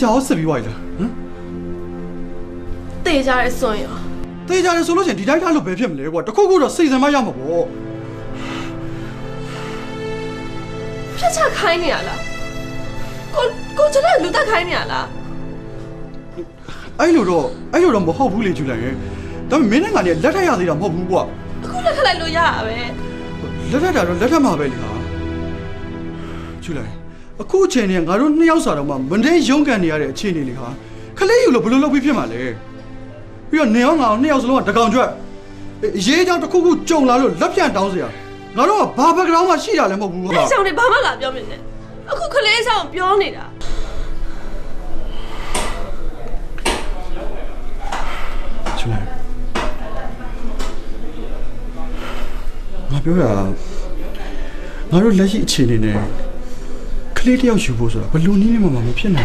ချာရောဆက်ပြီးွားရလားဟမ်တေးကြရဲစွန့်ရောတေချာတယ်ဆိုလို့ရှိရင်ဒီတိုင်းထားလို့ပဲဖြစ်မလဲကွာတခုခုတော့စိတ်စမ်းမရမှာပေါ့ဖြတ်ချခိုင်းနေရလားကိုကိုကျတဲ့လူတက်ခိုင်းနေရလားအဲ့လိုတော့အဲ့လိုတော့မဟုတ်ဘူးလေဂျူလန်ရဲ့ဒါပေမဲ့မင်းနဲ့ငါနဲ့လက်ထပ်ရသေးတာမဟုတ်ဘူးကွာအခုလက်ခလိုက်လို့ရရပဲလက်ထပ်တာတော့လက်ထပ်မှာပဲလေဟာဂျူလန် အခုအချိန်နဲ့ငါတို့နှစ်ယောက်စာတော့မှမင်းရုံးကန်နေရတဲ့အခြေအနေလေဟာခလေးယူလို့ဘယ်လိုလုပ်ပြီးဖြစ်မှာလဲပြီးတော့နေအောင်ငါအောင်နှစ်ယောက်စလုံးကတကောင်ကျွတ်အရေးကြောင့်တစ်ခုခုကြုံလာလို့လက်ပြန်တောင်းစရာငါတို့ကဘာဘက်ဂရောင်းမှရှိတာလည်းမဟုတ်ဘူးကွာအဲ့ဆောင်နေဘာမှလာပြောမနေနဲ့အခုခလေးဆောင်ပြောနေတာချူလိုက်ငါပြောတာငါတို့လက်ရှိအခြေအနေနဲ့က လေးတစ်ယောက်ယူဖို့ဆိုတာဘယ်လိုနည်းနဲ့မှမဖြစ်နိုင်